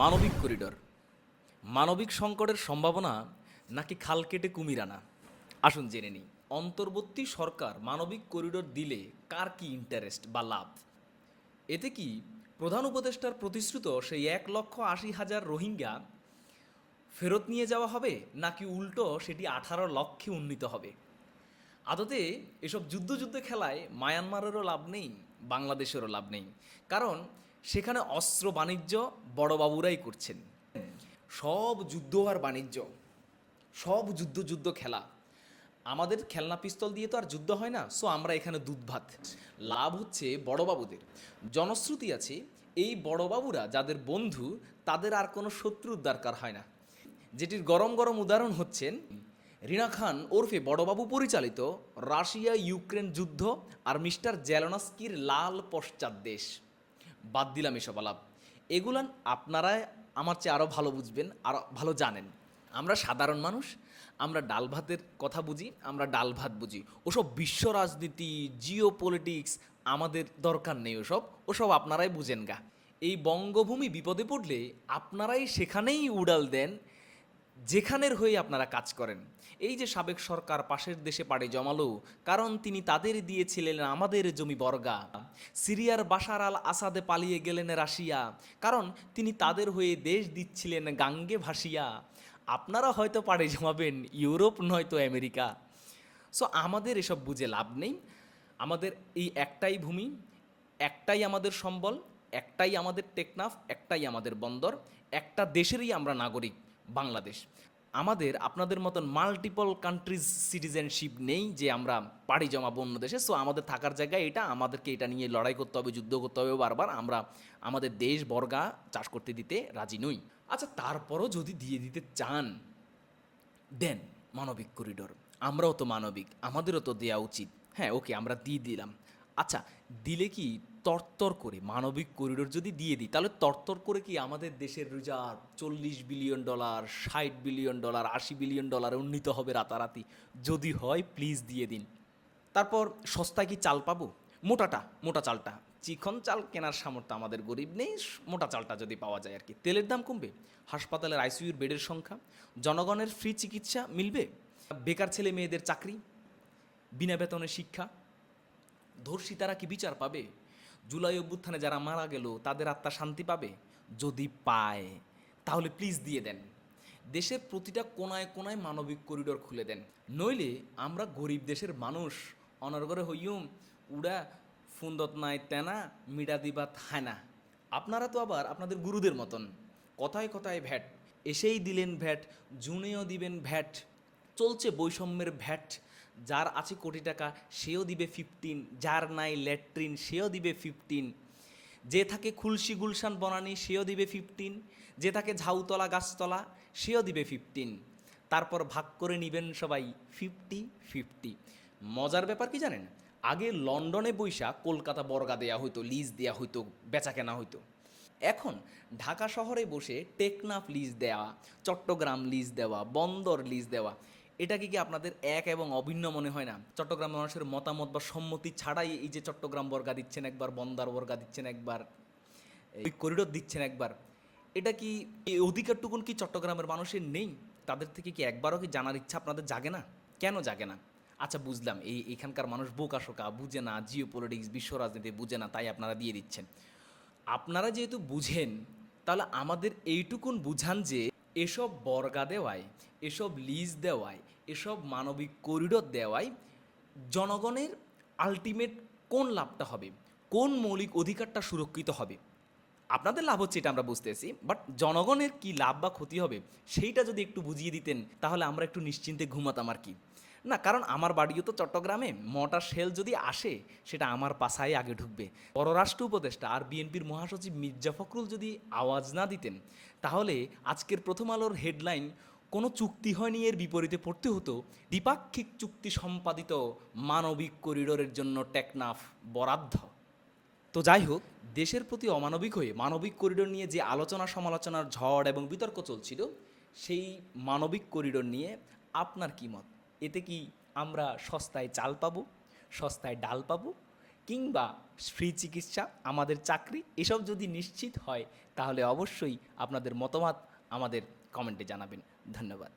মানবিক করিডোর। মানবিক সংকটের সম্ভাবনা নাকি খাল কেটে কুমির আনা? আসুন জেনে নিই, অন্তর্বর্তী সরকার মানবিক করিডোর দিলে কার কি ইন্টারেস্ট বা লাভ? এতে কি প্রধান উপদেষ্টার প্রতিশ্রুত সেই এক লক্ষ আশি হাজার রোহিঙ্গা ফেরত নিয়ে যাওয়া হবে, নাকি উল্টো সেটি আঠারো লক্ষে উন্নীত হবে? আদতে এসব যুদ্ধ যুদ্ধ খেলায় মায়ানমারেরও লাভ নেই, বাংলাদেশেরও লাভ নেই। কারণ সেখানে অস্ত্র বাণিজ্য বড়বাবুরাই করছেন। সব যুদ্ধ আর বাণিজ্য, সব যুদ্ধ যুদ্ধ খেলা। আমাদের খেলনা পিস্তল দিয়ে তো আর যুদ্ধ হয় না, সো আমরা এখানে দুধ ভাত। লাভ হচ্ছে বড়বাবুদের জনশ্রুতি আছে, এই বড়বাবুরা যাদের বন্ধু, তাদের আর কোনো শত্রুর দরকার হয় না। যেটির গরম গরম উদাহরণ হচ্ছেন, রিনা খান ওরফে বড়বাবু পরিচালিত রাশিয়া ইউক্রেন যুদ্ধ আর মিস্টার জেলনস্কির লাল পশ্চাৎ দেশ। বাদ দিলাম এসব আলাপ। এগুলান আপনারা আমার চেয়ে আরও ভালো বুঝবেন আরও ভালো জানেন। আমরা সাধারণ মানুষ, আমরা ডাল ভাতের কথা বুঝি, আমরা ডাল ভাত বুঝি। ওসব বিশ্ব রাজনীতি জিও পলিটিক্স আমাদের দরকার নেই ওসব ওসব আপনারাই বুঝেন গা। এই বঙ্গভূমি বিপদে পড়লে আপনারাই সেখানেই উড়াল দেন যেখানের হয়ে আপনারা কাজ করেন। এই যে সাবেক সরকার পাশের দেশে পাড়ে জমালো, কারণ তিনি তাদের দিয়েছিলেন আমাদের জমি বর্গা। সিরিয়ার বাশার আল আসাদে পালিয়ে গেলেন রাশিয়া, কারণ তিনি তাদের হয়ে দেশ দিচ্ছিলেন গাঙ্গে ভাসিয়া। আপনারা হয়তো পাড়ে জমাবেন, ইউরোপ নয়তো আমেরিকা। সো আমাদের এসব বুঝে লাভ নেই। আমাদের এই একটাই ভূমি, একটাই আমাদের সম্বল, একটাই আমাদের টেকনাফ, একটাই আমাদের বন্দর, একটা দেশেরই আমরা নাগরিক। বাংলাদেশ। আমাদের, আপনাদের মতন মাল্টিপল কান্ট্রিজ সিটিজেনশিপ নেই যে আমরা পাড়ি জমাবো অন্য দেশে সো আমাদের থাকার জায়গায় এটা, আমাদেরকে এটা নিয়ে লড়াই করতে হবে, যুদ্ধ করতে হবে বারবার, আমরা আমাদের দেশ বর্গা চাষ করতে দিতে রাজি নই। আচ্ছা তারপরও যদি দিয়ে দিতে চান, দেন মানবিক করিডোর আমরাও তো মানবিক, আমাদেরও তো দেওয়া উচিত। হ্যাঁ ওকে আমরা দিয়ে দিলাম। আচ্ছা দিলে কি তরতর করে, মানবিক করিডোর যদি দিয়ে দিই, তাহলে তরতর করে কি আমাদের দেশের রিজার্ভ চল্লিশ বিলিয়ন ডলার ষাট বিলিয়ন ডলার আশি বিলিয়ন ডলারে উন্নীত হবে রাতারাতি? যদি হয় প্লিজ দিয়ে দিন। তারপর সস্তায় কি চাল পাবো? মোটাটা, মোটা চালটা। চিকন চাল কেনার সামর্থ্য আমাদের গরিব নেই, মোটা চালটা যদি পাওয়া যায় আর কি তেলের দাম কমবে, হাসপাতালের আইসিইউর বেডের সংখ্যা, জনগণের ফ্রি চিকিৎসা মিলবে, বেকার ছেলে মেয়েদের চাকরি, বিনা বেতনে শিক্ষা, ধর্ষিতারা কি বিচার পাবে? জুলাই অভ্যুত্থানে যারা মারা গেল, তাদের আত্মা শান্তি পাবে? যদি পায়, তাহলে প্লিজ দিয়ে দেন। দেশের প্রতিটা কোনায় কোনায় মানবিক করিডোর খুলে দেন। নইলে আমরা গরিব দেশের মানুষ, অনর্গরে হইয়ুম, উড়া, ফুন্দত নাই তেনা, মিডা দিবা থানা আপনারা তো আবার আপনাদের গুরুদের মতন। কথায় কথায় ভ্যাট, এসেই দিলেন ভ্যাট, জুনেও দিবেন ভ্যাট, চলছে বৈষম্যের ভ্যাট। যার আছে কোটি টাকা, সেও দিবে ফিফটিন যার নাই ল্যাট্রিন সেও দিবে ফিফটিন যে থাকে খুলসি গুলশান বনানি, সেও দিবে ফিফটিন যে থাকে ঝাউতলা গাছতলা, সেও দিবে ফিফটিন তারপর ভাগ করে নিবেন সবাই ফিফটি ফিফটি মজার ব্যাপার কি জানেন? আগে লন্ডনে বৈশা কলকাতা বর্গা দেয়া হইতো লিজ দেয়া হইতো, বেচা কেনা হইতো। এখন ঢাকা শহরে বসে টেকনাফ লিজ দেওয়া চট্টগ্রাম লিজ দেওয়া, বন্দর লিজ দেওয়া এটাকে কি আপনাদের এক এবং অভিন্ন মনে হয় না? চট্টগ্রাম মানুষের মতামত বা সম্মতি ছাড়াই এই যে চট্টগ্রাম বর্গা দিচ্ছেন একবার, বন্দার বর্গা দিচ্ছেন একবার, এই করিডোর দিচ্ছেন একবার, এটা কি এই অধিকারটুকুন কি চট্টগ্রামের মানুষের নেই? তাদের থেকে কি একবারও কি জানার ইচ্ছা আপনাদের জাগে না? কেন জাগে না? আচ্ছা বুঝলাম, এই এখানকার মানুষ বোকা শোকা, বুঝে না জিও পলিটিক্স বিশ্ব রাজনীতি বুঝে না, তাই আপনারা দিয়ে দিচ্ছেন। আপনারা যেহেতু বুঝেন, তাহলে আমাদের এইটুকুন বুঝান যে এসব বর্গা দেওয়ায়, এসব লিজ দেওয়ায়, এসব মানবিক করিডোর দেওয়ায় জনগণের আলটিমেট কোন লাভটা হবে? কোন মৌলিক অধিকারটা সুরক্ষিত হবে? আপনাদের লাভ হচ্ছে এটা আমরা বুঝতেছি বাট জনগণের কি লাভ বা ক্ষতি হবে, সেইটা যদি একটু বুঝিয়ে দিতেন, তাহলে আমরা একটু নিশ্চিন্তে ঘুমাতাম আর কি। না, কারণ আমার বাড়িও তো চট্টগ্রামে। মটার শেল যদি আসে, সেটা আমার পাশায় আগে ঢুকবে। পররাষ্ট্র উপদেষ্টা আর বিএনপির মহাসচিব মির্জা ফখরুল যদি আওয়াজ না দিতেন, তাহলে আজকের প্রথম আলোর হেডলাইন কোনো চুক্তি হয়নি এর বিপরীতে পড়তে হতো দ্বিপাক্ষিক চুক্তি সম্পাদিত মানবিক করিডোরের জন্য টেকনাফ বরাদ্দ। তো যাই হোক, দেশের প্রতি অমানবিক হয়ে মানবিক করিডোর নিয়ে যে আলোচনা সমালোচনার ঝড় এবং বিতর্ক চলছিল, সেই মানবিক করিডোর নিয়ে আপনার কী মত? এতে কি আমরা সস্তায় চাল পাবো, সস্তায় ডাল পাব, কিংবা ফ্রি চিকিৎসা, আমাদের চাকরি, এসব যদি নিশ্চিত হয়, তাহলে অবশ্যই আপনাদের মতামত আমাদের কমেন্টে জানাবেন। ধন্যবাদ।